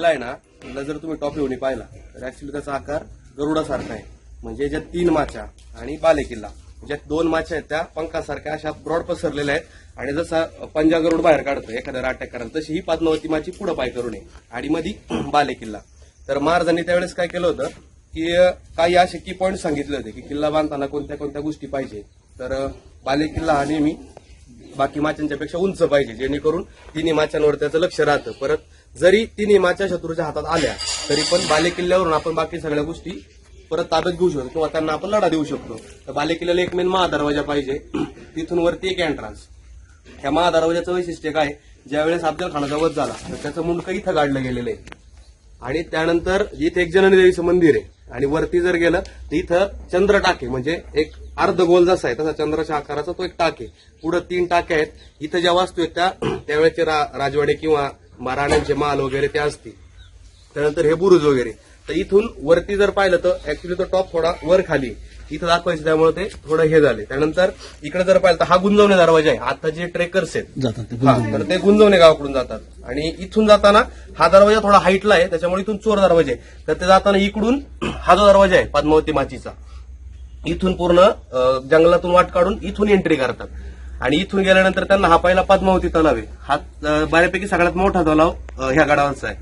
किल्ला आहे ना किल्ला जर तुम्ही टॉप येऊन पाहिला तर ऍक्च्युली त्याचा आकार गरुडासारखा आहे. म्हणजे ज्या तीन माच्या आणि बाले किल्ला ज्या दोन माच्या आहेत त्या पंखासारख्या अशा ब्रॉड पसरलेल्या आहेत. आणि जसा पंजा गरुड बाहेर काढतो एखाद्या अटॅक करायला तशी ही पद्मावती माची पुढं पाय करू नये आणि मधी बाले किल्ला तर महाराजांनी त्यावेळेस काय केलं होतं की काही असे की पॉईंट सांगितले होते की किल्ला बांधताना कोणत्या कोणत्या गोष्टी पाहिजे. तर बाले किल्ला हा नेहमी बाकी माच्यांच्या पेक्षा उंच पाहिजे जेणेकरून तिन्ही माच्यांवर त्याचं लक्ष राहतं. परत जरी ती माच्या शत्रूच्या हातात आल्या तरी पण बालेकिल्ल्यावरून आपण बाकी सगळ्या गोष्टी परत ताब्यात घेऊ शकतो किंवा त्यांना आपण लढा देऊ शकतो. तर बालेकिल्ल्याला एक मेन महादरवाजा पाहिजे. तिथून वरती एक एंट्रान्स ह्या महादरवाजाचं वैशिष्ट्य काय ज्यावेळेस अफजल खानाचा वध झाला तर त्याचं मुंडकं इथं काढलं गेलेलं आहे. आणि त्यानंतर इथे एक जननी देवीचं मंदिर आहे. आणि वरती जर गेलं तर इथं चंद्र टाके म्हणजे एक अर्ध गोल जसा आहे तसा चंद्राच्या आकाराचा तो एक टाके. पुढे तीन टाके आहेत. इथं ज्या वास्तू आहेत त्या त्यावेळेचे रा- राजवाडे किंवा महाराण्यांचे माल वगैरे त्या असतील. त्यानंतर हे बुरुज वगैरे. तर इथून वरती जर पाहिलं तर ऍक्च्युली तो टॉप थोडा वर खाली. इथं दाखवायचं त्यामुळे ते थोडं हे झाले. त्यानंतर इकडे जर पाहिलं तर हा गुंजवणे दरवाजा आहे. आता जे ट्रेकर्स आहेत. ते हा तर ते गुंजवणे गावाकडून जातात. आणि इथून जाताना हा दरवाजा थोडा हाईटला आहे. त्याच्यामुळे इथून चोर दरवाजा आहे तर ते जाताना इकडून हा जो दरवाजा आहे पद्मावती माचीचा इथून पूर्ण जंगलातून वाट काढून इथून एंट्री करतात. आणि इथून गेल्यानंतर त्यांना हा पहिला पद्मावती तलाव आहे. हा बऱ्यापैकी सगळ्यात मोठा तलाव ह्या गडावरचा आहे.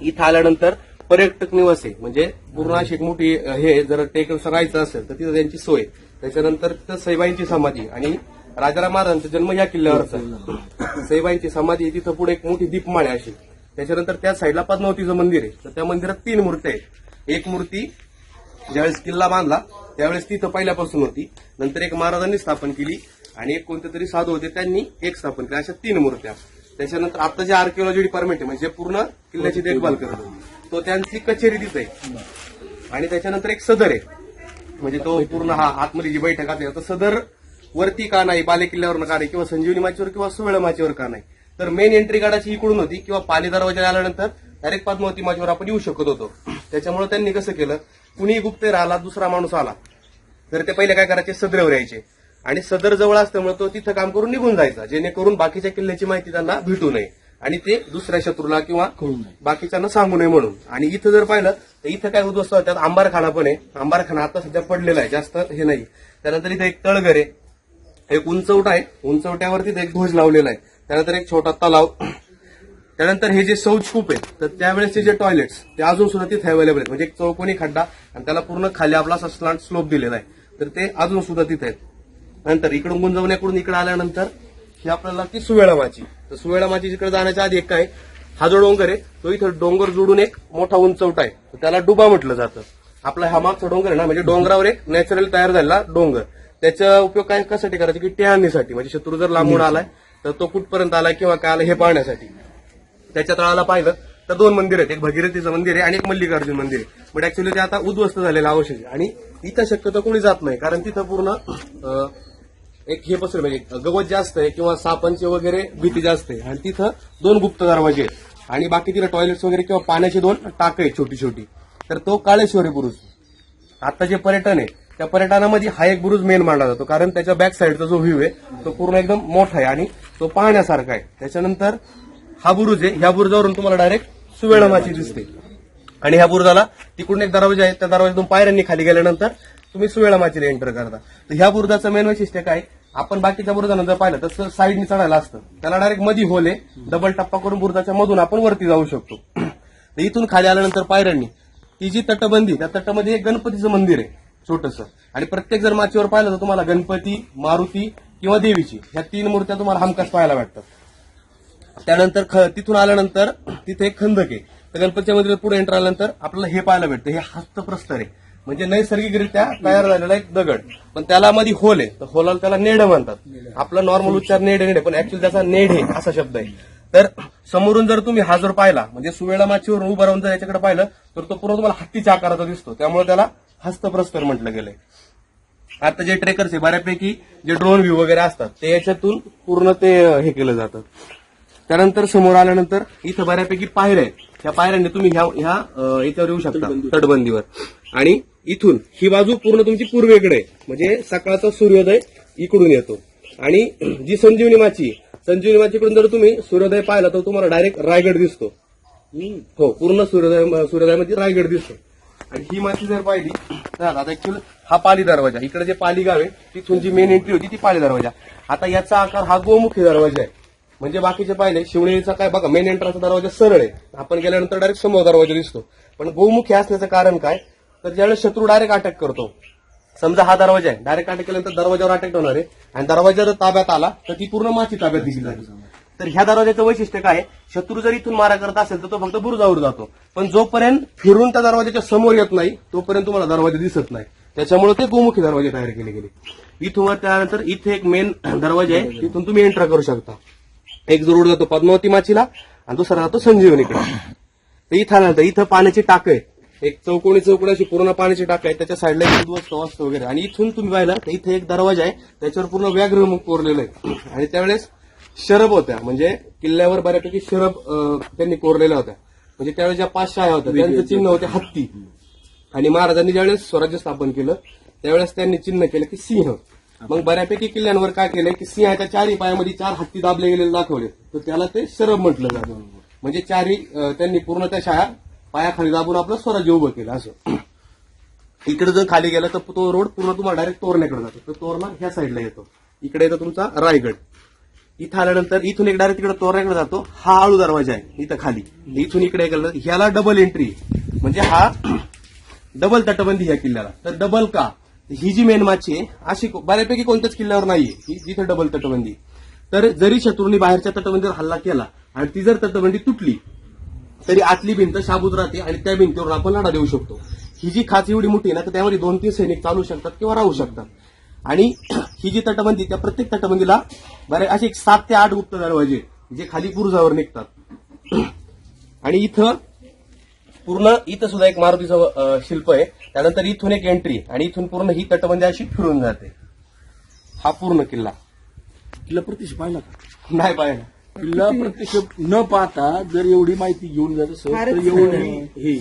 इथं आल्यानंतर पर्यटक निवास आहे. म्हणजे पूर्ण अशी एक मोठी हे जर टेक सगायचं असेल तर तिथं त्यांची सोय त्याच्यानंतर तिथं सईबाईंची समाधी आणि राजाराम महाराजांचा जन्म या किल्ल्यावरचा सैबाईंची सईबाईंची समाधी आहे, तिथं पुढे एक मोठी दीपमाळ आहे अशी. त्याच्यानंतर त्या साईडला पद्मावतीचं मंदिर आहे. तर त्या मंदिरात तीन मूर्ती आहेत. एक मूर्ती ज्यावेळेस किल्ला बांधला त्यावेळेस तिथं पहिल्यापासून होती. नंतर एक महाराजांनी स्थापन केली. आणि एक कोणते तरी साधू होते त्यांनी एक स्थापन केली. अशा तीन मूर्त्या. त्याच्यानंतर आता जे आर्किओलॉजी डिपार्टमेंट आहे म्हणजे पूर्ण किल्ल्याची देखभाल करतो तो त्यांची कचेरी तिथे आहे. आणि त्याच्यानंतर एक सदर आहे. म्हणजे तो पूर्ण हा आतमध्ये जी बैठक आहे तर सदर वरती का नाही बाले किल्ल्यावर का नाही किंवा संजीवनी माचीवर किंवा सुवेळ माचीवर का नाही. तर मेन एंट्री गाडाची इकडून होती किंवा पाली दरवाजा आल्यानंतर डायरेक्ट पद्मावती माचीवर आपण येऊ शकत होतो. त्याच्यामुळे त्यांनी कसं केलं कुणी गुप्ते राहिला दुसरा माणूस आला तर ते पहिले काय करायचे सदरेवर यायचे. आणि सदर जवळ असल्यामुळे तो तिथं काम करून निघून जायचा जेणेकरून बाकीच्या किल्ल्याची माहिती त्यांना भेटू नये. आणि ते दुसऱ्या शत्रूला किंवा बाकीच्यांना सांगू नये म्हणून. आणि इथं जर पाहिलं तर इथं काय उद्ध्वस्त होतात आंबारखाना पण आहे. आंबारखाना आता सध्या पडलेला आहे जास्त हे नाही. त्यानंतर इथं एक तळघर आहे. एक उंचवटा आहे. उंचवट्यावरती एक ध्वज लावलेला आहे. त्यानंतर एक छोटा तलाव. त्यानंतर हे जे शौचकूप आहे तर त्यावेळेसचे जे टॉयलेट्स ते अजून सुद्धा तिथे अवेलेबल आहेत. म्हणजे एक चौकोनी खड्डा आणि त्याला पूर्ण खाली आपला असा स्लांट स्लोप दिलेला आहे. तर ते अजून सुद्धा तिथे आहेत. नंतर इकडून गुंजवण्याकडून इकडे आल्यानंतर ही आपल्याला ती सुवेळा माची. तर सुवेळा माची जिकडे जाण्याच्या आधी एक काय हा जो डोंगर आहे तो इथं डोंगर जोडून एक मोठा उंचवटा आहे. तर त्याला डुबा म्हटलं जातं. आपला हा मागचा डोंगर आहे ना म्हणजे डोंगरावर एक नॅचरल तयार झालेला डोंगर. त्याचा उपयोग काय कशासाठी करायचा की टेहानीसाठी म्हणजे शत्रू जर लांबून आलाय तर तो कुठपर्यंत आलाय किंवा काय आलाय हे पाहण्यासाठी. त्याच्या तळाला पाहिलं तर दोन मंदिर आहेत. एक भगीरथीचं मंदिर आहे आणि एक मल्लिकार्जुन मंदिर आहे. बट ऍक्च्युली ते आता उद्ध्वस्त झालेलं आवश्यक आहे. आणि इथं शक्यतो कोणी जात नाही कारण तिथं पूर्ण एक हे पसर म्हणजे गवत जास्त आहे किंवा सापांचे वगैरे भीती जास्त आहे. आणि तिथं दोन गुप्त दरवाजे आहेत. आणि बाकी तिला टॉयलेट्स वगैरे किंवा पाण्याची दोन टाकं आहेत छोटी छोटी. तर तो काळेश्वरी बुरुज. आता जे पर्यटन आहे त्या पर्यटनामध्ये हा एक बुरुज मेन मानला जातो. कारण त्याच्या बॅक साईडचा जो व्ह्यू आहे तो पूर्ण एकदम मोठा आहे आणि तो पाहण्यासारखा आहे. त्याच्यानंतर हा बुरुज आहे. ह्या बुरुजावरून तुम्हाला डायरेक्ट सुवेळमाची दिसते. आणि ह्या बुरुजाला तिकडून एक दरवाजा आहे. त्या दरवाजातून पायऱ्यांनी खाली गेल्यानंतर तुम्ही सुवेळा माचीला एंटर करता. तर ह्या बुरुजाचं मेन वैशिष्ट्य काय आपण बाकीच्या बुरुजानं जर पाहिलं तर साईडनी चढायला असतं. त्याला डायरेक्ट मधी होल आहे. डबल टप्पा करून बुरुजाच्या मधून आपण वरती जाऊ शकतो. तर इथून खाली आल्यानंतर पायऱ्यांनी ती जी तटबंदी त्या तटामध्ये एक गणपतीचं मंदिर आहे छोटस. आणि प्रत्येक जर माचीवर पाहिलं तर तुम्हाला गणपती मारुती किंवा देवीची ह्या तीन मूर्त्या तुम्हाला हमखास पाहायला भेटतात. त्यानंतर ख- तिथून आल्यानंतर तिथे एक खंदक आहे. तर गणपतीच्या मंदिरात पुढे एंटर आल्यानंतर आपल्याला हे पाहायला भेटतं. हे हस्तप्रस्तर आहे. म्हणजे नैसर्गिकरित्या तयार झालेला एक दगड. पण त्याला मध्ये होल आहे. तर होलाला त्याला नेड म्हणतात. आपला नॉर्मल उच्चार नेड नेड पण ऍक्च्युअली त्याचा नेड आहे असा शब्द आहे. तर समोरून जर तुम्ही हा जर पाहिला म्हणजे सुवेळा माचीवर उभं राहून जर याच्याकडे पाहिलं तर तो पूर्ण तुम्हाला हत्तीच्या आकाराचा दिसतो. त्यामुळे त्याला हस्तप्रस्तर म्हटलं गेलंय. आता जे ट्रेकर्स आहे बऱ्यापैकी जे ड्रोन व्ह्यू वगैरे असतात ते याच्यातून पूर्ण ते हे केलं जातं. त्यानंतर समोर आल्यानंतर इथं बऱ्यापैकी पायऱ्या आहेत. त्या पायऱ्यांनी तुम्ही ह्या ह्या याच्यावर येऊ शकता. तटबंदीवर. आणि इथून ही बाजू पूर्ण तुमची पूर्वेकडे आहे. म्हणजे सकाळचा सूर्योदय इकडून येतो. आणि जी संजीवनी माची संजीवनी माचीकडून जर तुम्ही सूर्योदय पाहिला तर तुम्हाला डायरेक्ट रायगड दिसतो. हो पूर्ण सूर्योदय सूर्योदयामध्ये रायगड दिसतो. आणि ही माती जर पाहिली तर आता ऍक्च्युअली हा पाली दरवाजा. इकडे जे पाली गाव आहे तिथून जी मेन एंट्री होती ती पाली दरवाजा. आता याचा आकार हा गोमुखी दरवाजा आहे. म्हणजे बाकीचे पाहिले शिवनेरीचा काय बघा मेन एंट्राचा दरवाजा सरळ आहे. आपण गेल्यानंतर डायरेक्ट समोर दरवाजा दिसतो. पण गोमुखी असण्याचं कारण काय? तर ज्यावेळेस शत्रू डायरेक्ट अटॅक करतो. समजा हा दरवाजा आहे. डायरेक्ट अटॅक केल्यानंतर दरवाजावर अटॅक होणार आहे. आणि दरवाजा जर ताब्यात आला तर ती पूर्ण माची ताब्यात दिसली जाते तर ह्या दरवाजाचं वैशिष्ट्य काय शत्रू जर इथून मारा करत असेल तर तो फक्त बुरुजावर जातो. पण जोपर्यंत फिरून त्या दरवाजाच्या समोर येत नाही तोपर्यंत तुम्हाला दरवाजा दिसत नाही. त्याच्यामुळे ते गोमुखी दरवाजे तयार केले गेले. इथून त्यानंतर इथे एक मेन दरवाजा आहे. तिथून तुम्ही एंटर करू शकता. एक जो रोड जातो पद्मावती माचीला आणि दुसरा जातो संजीवनीकडे. तर इथं आल्यानंतर इथं पाण्याची टाक आहे. एक चौकोनी अशी पूर्ण पाण्याची टाक आहे. त्याच्या साईडला एक वास्तू वगैरे. आणि इथून तुम्ही पाहिलं तर इथे एक दरवाजा आहे. त्याच्यावर पूर्ण व्याघ्रमुख कोरलेलं आहे. आणि त्यावेळेस शरब होत्या. म्हणजे किल्ल्यावर बऱ्यापैकी शरब त्यांनी कोरलेल्या होत्या. म्हणजे त्यावेळेस ज्या पाच शाळा होत्या त्यांचं चिन्ह होते हत्ती. आणि महाराजांनी ज्यावेळेस स्वराज्य स्थापन केलं त्यावेळेस त्यांनी चिन्ह केलं की सिंह. मग बऱ्यापैकी किल्ल्यांवर काय केलंय की सिंहाच्या चारही पायामध्ये चार हत्ती दाबले गेलेले दाखवले. तर त्याला ते शरब म्हटलं जातं. म्हणजे चारही त्यांनी पूर्ण त्या शाळा पायाखाली दाबून आपलं स्वराज्य उभं केलं असं. इकडे जर खाली गेलं तर तो रोड पूर्ण तुम्हाला डायरेक्ट तोरण्याकडे जातो. तर तोरणा ह्या साईडला येतो. इकडे येतो तुमचा रायगड. इथं आल्यानंतर इथून एक डायरेक्ट तिकडे तोरण्याकडे जातो. हा आळू दरवाजा आहे इथं खाली. इथून इकडे गेलं ह्याला डबल एंट्री म्हणजे हा डबल तटबंदी ह्या किल्ल्याला. तर डबल का? ही जी मेनमाची आहे अशी बऱ्यापैकी कोणत्याच किल्ल्यावर नाहीये. ही जिथे डबल तटबंदी. तर जरी शत्रूंनी बाहेरच्या तटबंदीवर हल्ला केला आणि ती जर तटबंदी तुटली तरी आतली भिंत शाबूत राहते आणि त्या भिंतीवरून आपण लढा देऊ शकतो. ही जी खाच एवढी मोठी आहे ना तर त्यामध्ये दोन तीन सैनिक चालू शकतात किंवा राहू शकतात. आणि ही जी तटबंदी त्या प्रत्येक तटबंदीला बरे असे एक सात ते आठ गुप्त दरवाजे जे खाली बुरुजावर निघतात. आणि इथं पूर्ण इथं सुद्धा एक मारुतीचं शिल्प आहे. त्यानंतर इथून एक एंट्री आणि इथून पूर्ण ही तटबंदी अशी फिरून जाते. हा पूर्ण किल्ला. किल्ला प्रत्यक्ष पाहिला का? नाही पाहिला. किल्ला प्रत्यक्ष न पाहता जर एवढी माहिती घेऊन जात असेल तर एवढी हे.